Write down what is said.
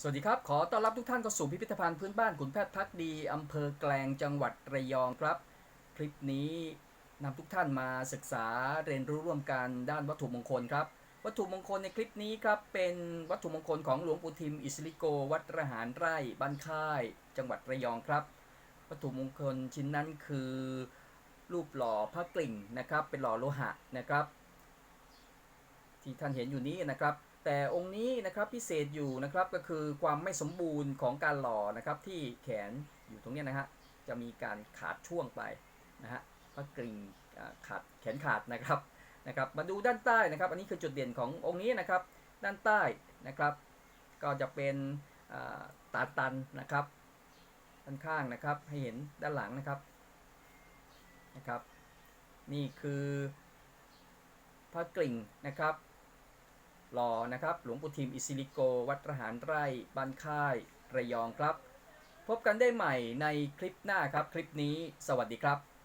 สวัสดีครับ ขอต้อนรับทุกท่านเข้าสู่พิพิธภัณฑ์พื้นบ้านขุนแพทย์พักดีอำเภอแกลงจังหวัดระยองครับ คลิปนี้นำทุกท่านมาศึกษาเรียนรู้ร่วมกันด้านวัตถุมงคลครับ วัตถุมงคลในคลิปนี้ครับเป็นวัตถุมงคลของหลวงปู่ทิมอิสลิโก วัดระหารไร่บ้านค่าย จังหวัดระยองครับ วัตถุมงคลชิ้นนั้นคือ รูปหล่อพระกลิ่งนะครับ เป็นหล่อโลหะนะครับ ที่ท่านเห็นอยู่นี้นะครับ แต่องค์นี้นะครับพิเศษอยู่นะครับก็คือความไม่สมบูรณ์ของการหล่อนะครับที่แขนอยู่ตรงนี้นะฮะจะมีการขาดช่วงไปนะฮะพระกริ่งขาดแขนขาดนะครับนะครับมาดูด้านใต้นะครับ อันนี้คือจุดเด่นขององค์นี้นะครับ ด้านใต้นะครับ ก็จะเป็นตาตันนะครับด้านข้างนะครับให้เห็นด้านหลังนะครับนะครับ นี่คือพระกลิ่งนะครับ หล่อนะครับ หลวงปู่ทิมอิซิลิโก วัดระหารไร่บ้านค่าย ระยองครับ พบกันได้ใหม่ในคลิปหน้าครับ คลิปนี้ สวัสดีครับ